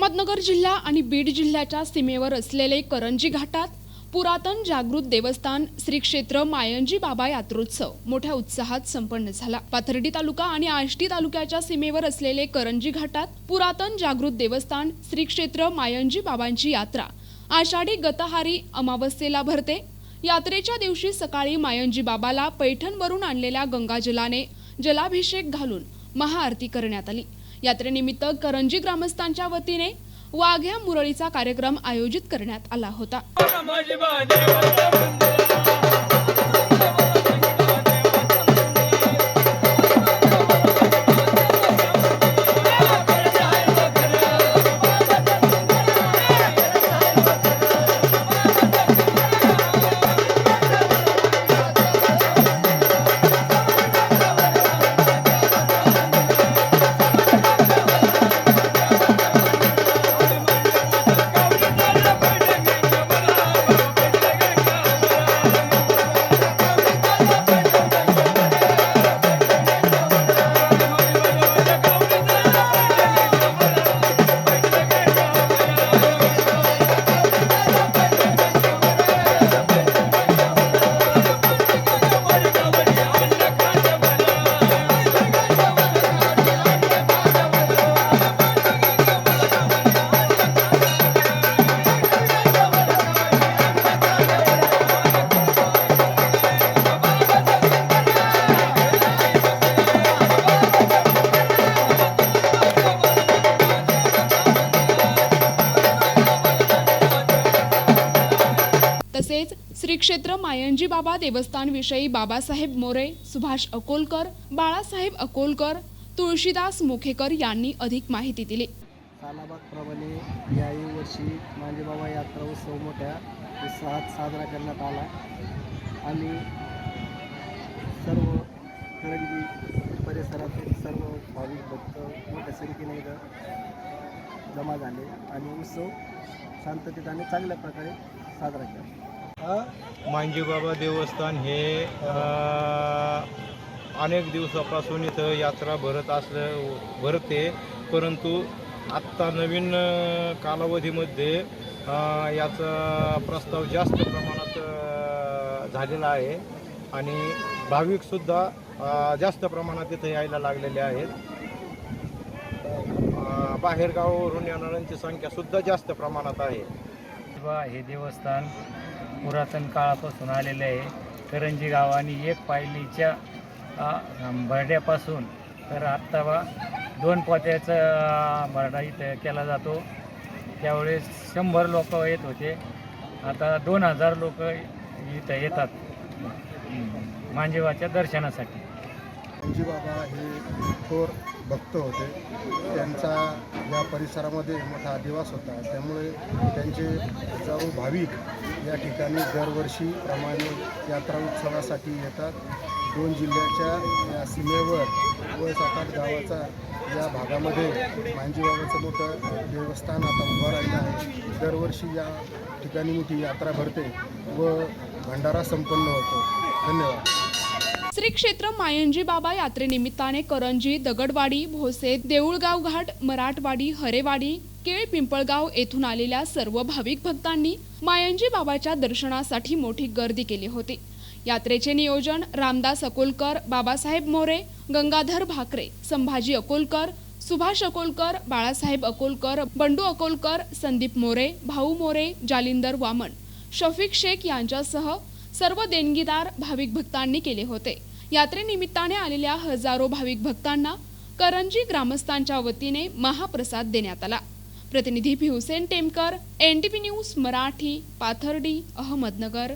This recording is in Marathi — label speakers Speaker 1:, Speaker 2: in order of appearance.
Speaker 1: अहमदनगर जिल्हा आणि बीड जिल्ह्याच्या सीमेवर असलेले करंजी घाटात पुरातन जागृत देवस्थान श्री क्षेत्र मायंजी बाबा यात्रोत्सव मोठ्या उत्साहात संपन्न झाला. पाथर्डी तालुका आणि आष्टी तालुक्याच्या सीमेवर असलेले करंजी घाटात पुरातन जागृत देवस्थान श्री क्षेत्र मायंजी बाबांची यात्रा आषाढी गतहारी अमावस्येला भरते. यात्रेच्या दिवशी सकाळी मायंजी बाबाला पैठणवरून आणलेल्या गंगाजलाने जलाभिषेक घालून महाआरती करण्यात आली. यात्रेनिमित्त करंजी ग्रामस्थांच्या वतीने वाघ्या मुरळीचा कार्यक्रम आयोजित करण्यात आला होता. श्री क्षेत्र मायंजी बाबा देवस्थानविषयी बाबासाहेब मोरे सुभाष अकोलकर बाळासाहेब अकोलकर तुळशीदास मुखेकर यांनी अधिक माहिती दिली.
Speaker 2: सालाबादप्रमाणे याही वर्षी मांजेबाबा यात्रा उत्सव मोठ्या उत्साहात साजरा करण्यात आला. आणि सर्व करंजी परिसरातील सर्व भाविक भक्त मोठ्या संख्येने इथं जमा झाले आणि उत्सव शांततेत आणि चांगल्या प्रकारे साजरा केला.
Speaker 3: मांजीबाबा देवस्थान हे अनेक दिवसापासून इथं यात्रा भरत असलं भरते. परंतु आत्ता नवीन कालावधीमध्ये याचा प्रस्ताव जास्त प्रमाणात झालेला आहे. आणि भाविकसुद्धा जास्त प्रमाणात इथं यायला लागलेले आहेत. बाहेरगावावरून येणाऱ्यांची संख्यासुद्धा जास्त प्रमाणात आहे.
Speaker 4: बा हे देवस्थान पुरातन काळापासून आलेले आहे. करंजी गाव आणि एक पायलीच्या भरड्यापासून तर आत्ता बा दोन पोत्याचा भरडा इथं केला जातो. त्यावेळेस शंभर लोक येत होते. आता दोन हजार लोक इथं येतात. हम्म, मांजेवाच्या दर्शनासाठी.
Speaker 5: बाबा हे थोर भक्त होते. त्यांचा या परिसरामध्ये मोठा अधिवास होता. त्यामुळे त्यांचे जाऊ भाविक या ठिकाणी दरवर्षीप्रमाणे यात्रा उत्सवासाठी येतात. दोन जिल्ह्याच्या या सीमेवर व सात आठ गावाचा या भागामध्ये मांजीबाबाचं मोठं देवस्थान आता उभं राहिलं आहे. दरवर्षी या ठिकाणी मोठी यात्रा भरते व भंडारा संपन्न होतो. धन्यवाद.
Speaker 1: श्री क्षेत्र मायंजी बाबा यात्रेनिमित्ताने करंजी दगडवाडी भोसे देऊळगाव घाट मराठवाडी हरेवाडी केळ पिंपळगाव येथून आलेल्या सर्व भाविक भक्तांनी मायंजी बाबाच्या दर्शनासाठी मोठी गर्दी केली होती. यात्रेचे नियोजन रामदास अकोलकर बाबासाहेब मोरे गंगाधर भाकरे संभाजी अकोलकर सुभाष अकोलकर बाळासाहेब अकोलकर बंडू अकोलकर संदीप मोरे भाऊ मोरे जालिंदर वामन शफिक शेख यांच्यासह सर्व देणगीदार भाविक भक्तांनी केले होते. यात्रेनिमित्ताने आलेल्या हजारो भाविक भक्तांना करंजी ग्रामस्थांच्या वतीने महाप्रसाद देण्यात आला. प्रतिनिधी Bhivsen Temkar N T news Marathi Pathardi Ahmednagar.